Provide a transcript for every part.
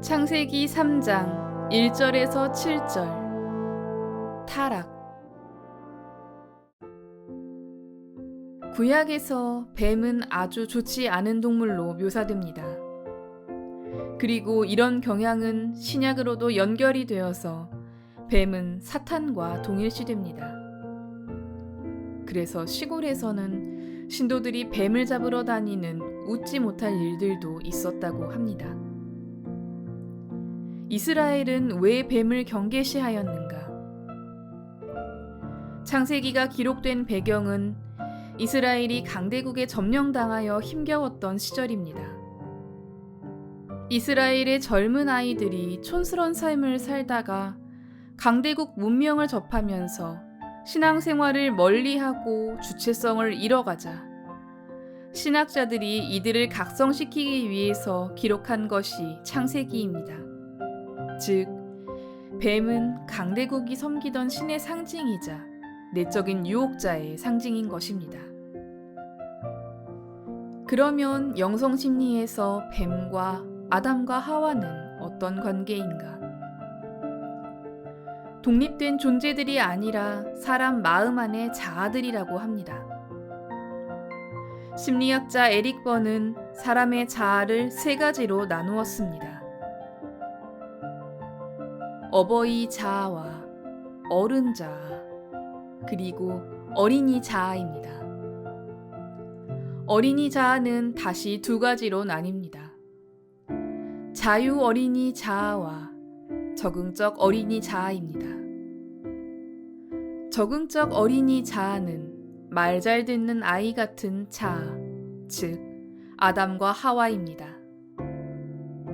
창세기 3장 1절에서 7절 타락 구약에서 뱀은 아주 좋지 않은 동물로 묘사됩니다. 그리고 이런 경향은 신약으로도 연결이 되어서 뱀은 사탄과 동일시됩니다. 그래서 시골에서는 신도들이 뱀을 잡으러 다니는 웃지 못할 일들도 있었다고 합니다. 이스라엘은 왜 뱀을 경계시하였는가? 창세기가 기록된 배경은 이스라엘이 강대국에 점령당하여 힘겨웠던 시절입니다. 이스라엘의 젊은 아이들이 촌스런 삶을 살다가 강대국 문명을 접하면서 신앙생활을 멀리하고 주체성을 잃어가자 신학자들이 이들을 각성시키기 위해서 기록한 것이 창세기입니다. 즉, 뱀은 강대국이 섬기던 신의 상징이자 내적인 유혹자의 상징인 것입니다. 그러면 영성 심리에서 뱀과 아담과 하와는 어떤 관계인가? 독립된 존재들이 아니라 사람 마음 안의 자아들이라고 합니다. 심리학자 에릭 번은 사람의 자아를 세 가지로 나누었습니다. 어버이 자아와 어른 자아, 그리고 어린이 자아입니다. 어린이 자아는 다시 두 가지로 나뉩니다. 자유 어린이 자아와 적응적 어린이 자아입니다. 적응적 어린이 자아는 말 잘 듣는 아이 같은 자아, 즉, 아담과 하와입니다.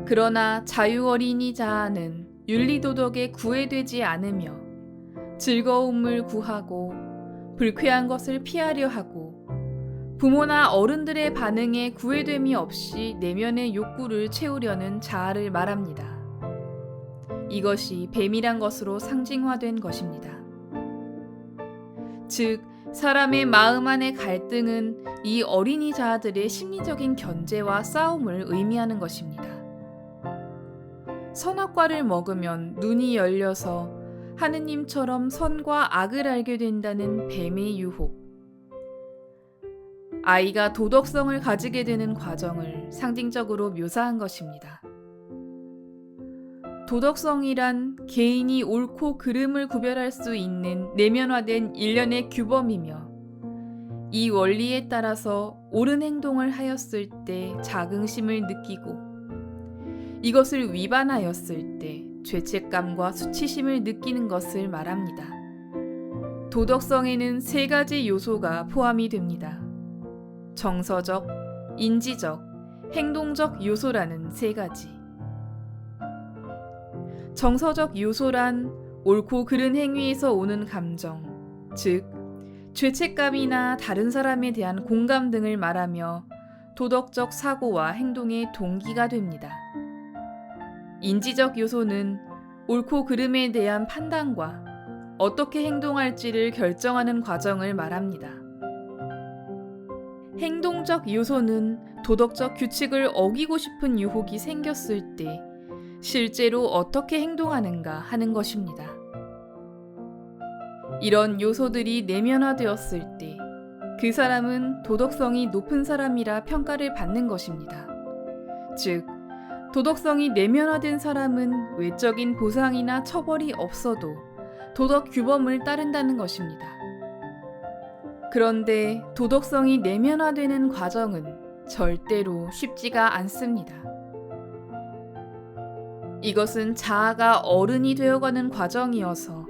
그러나 자유 어린이 자아는 윤리도덕에 구애되지 않으며 즐거움을 구하고 불쾌한 것을 피하려 하고 부모나 어른들의 반응에 구애됨이 없이 내면의 욕구를 채우려는 자아를 말합니다. 이것이 뱀이란 것으로 상징화된 것입니다. 즉, 사람의 마음 안의 갈등은 이 어린이 자아들의 심리적인 견제와 싸움을 의미하는 것입니다. 선악과를 먹으면 눈이 열려서 하느님처럼 선과 악을 알게 된다는 뱀의 유혹. 아이가 도덕성을 가지게 되는 과정을 상징적으로 묘사한 것입니다. 도덕성이란 개인이 옳고 그름을 구별할 수 있는 내면화된 일련의 규범이며 이 원리에 따라서 옳은 행동을 하였을 때 자긍심을 느끼고 이것을 위반하였을 때 죄책감과 수치심을 느끼는 것을 말합니다. 도덕성에는 세 가지 요소가 포함이 됩니다. 정서적, 인지적, 행동적 요소라는 세 가지. 정서적 요소란 옳고 그른 행위에서 오는 감정, 즉, 죄책감이나 다른 사람에 대한 공감 등을 말하며 도덕적 사고와 행동의 동기가 됩니다. 인지적 요소는 옳고 그름에 대한 판단과 어떻게 행동할지를 결정하는 과정을 말합니다. 행동적 요소는 도덕적 규칙을 어기고 싶은 유혹이 생겼을 때 실제로 어떻게 행동하는가 하는 것입니다. 이런 요소들이 내면화되었을 때 그 사람은 도덕성이 높은 사람이라 평가를 받는 것입니다. 즉, 도덕성이 내면화된 사람은 외적인 보상이나 처벌이 없어도 도덕 규범을 따른다는 것입니다. 그런데 도덕성이 내면화되는 과정은 절대로 쉽지가 않습니다. 이것은 자아가 어른이 되어가는 과정이어서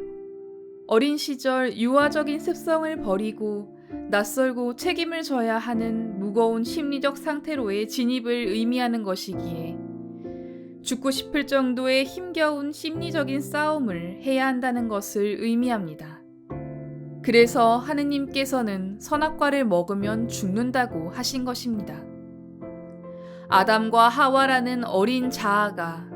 어린 시절 유아적인 습성을 버리고 낯설고 책임을 져야 하는 무거운 심리적 상태로의 진입을 의미하는 것이기에 죽고 싶을 정도의 힘겨운 심리적인 싸움을 해야 한다는 것을 의미합니다. 그래서 하느님께서는 선악과를 먹으면 죽는다고 하신 것입니다. 아담과 하와라는 어린 자아가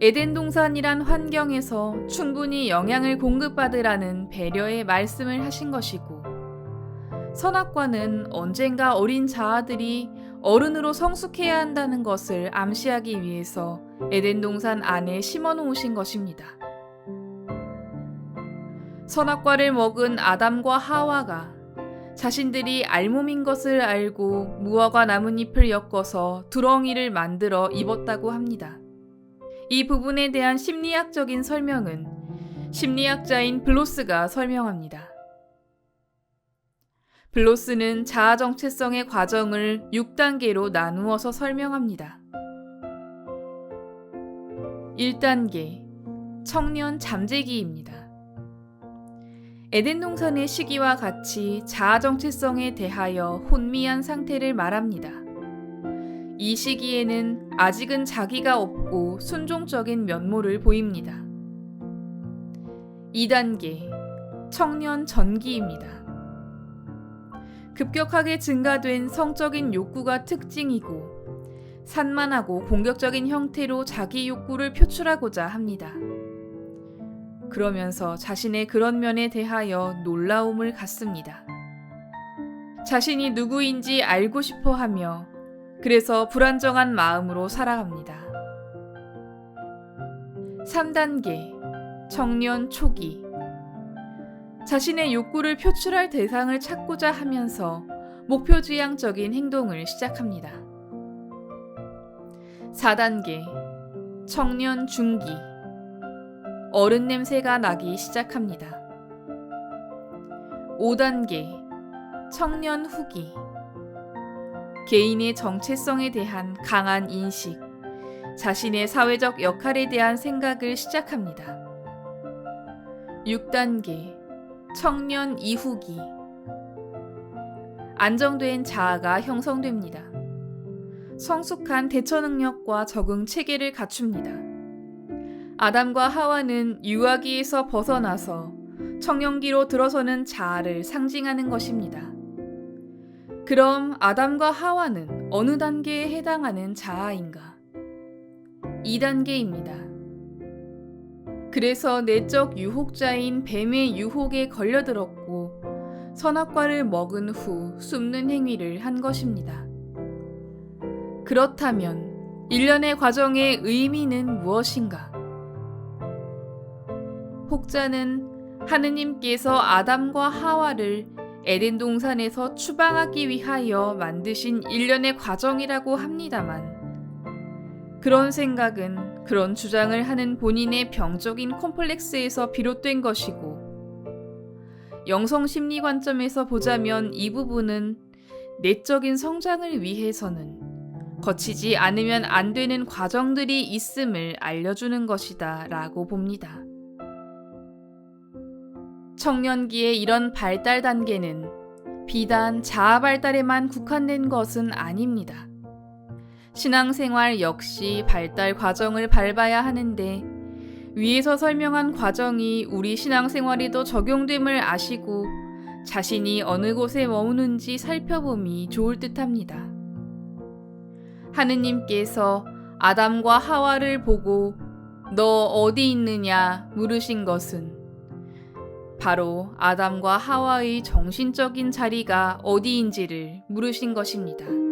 에덴 동산이란 환경에서 충분히 영향을 공급받으라는 배려의 말씀을 하신 것이고, 선악과는 언젠가 어린 자아들이 어른으로 성숙해야 한다는 것을 암시하기 위해서 에덴 동산 안에 심어 놓으신 것입니다. 선악과를 먹은 아담과 하와가 자신들이 알몸인 것을 알고 무화과 나뭇잎을 엮어서 두렁이를 만들어 입었다고 합니다. 이 부분에 대한 심리학적인 설명은 심리학자인 블로스가 설명합니다. 블로스는 자아 정체성의 과정을 6단계로 나누어서 설명합니다. 1단계 청년 잠재기입니다. 에덴 동산의 시기와 같이 자아 정체성에 대하여 혼미한 상태를 말합니다. 이 시기에는 아직은 자기가 없고 순종적인 면모를 보입니다. 2단계 청년 전기입니다. 급격하게 증가된 성적인 욕구가 특징이고 산만하고 공격적인 형태로 자기 욕구를 표출하고자 합니다. 그러면서 자신의 그런 면에 대하여 놀라움을 갖습니다. 자신이 누구인지 알고 싶어 하며 그래서 불안정한 마음으로 살아갑니다. 3단계 청년 초기 자신의 욕구를 표출할 대상을 찾고자 하면서 목표지향적인 행동을 시작합니다. 4단계 청년 중기 어른 냄새가 나기 시작합니다. 5단계 청년 후기 개인의 정체성에 대한 강한 인식, 자신의 사회적 역할에 대한 생각을 시작합니다. 6단계 청년 이후기 안정된 자아가 형성됩니다. 성숙한 대처 능력과 적응 체계를 갖춥니다. 아담과 하와는 유아기에서 벗어나서 청년기로 들어서는 자아를 상징하는 것입니다. 그럼 아담과 하와는 어느 단계에 해당하는 자아인가? 2단계입니다. 그래서 내적 유혹자인 뱀의 유혹에 걸려들었고 선악과를 먹은 후 숨는 행위를 한 것입니다. 그렇다면 일련의 과정의 의미는 무엇인가? 혹자는 하느님께서 아담과 하와를 에덴 동산에서 추방하기 위하여 만드신 일련의 과정이라고 합니다만 그런 생각은 그런 주장을 하는 본인의 병적인 콤플렉스에서 비롯된 것이고 영성 심리 관점에서 보자면 이 부분은 내적인 성장을 위해서는 거치지 않으면 안 되는 과정들이 있음을 알려주는 것이다 라고 봅니다. 청년기의 이런 발달 단계는 비단 자아 발달에만 국한된 것은 아닙니다. 신앙생활 역시 발달 과정을 밟아야 하는데 위에서 설명한 과정이 우리 신앙생활에도 적용됨을 아시고 자신이 어느 곳에 머무는지 살펴봄이 좋을 듯 합니다. 하느님께서 아담과 하와를 보고 너 어디 있느냐 물으신 것은 바로 아담과 하와의 정신적인 자리가 어디인지를 물으신 것입니다.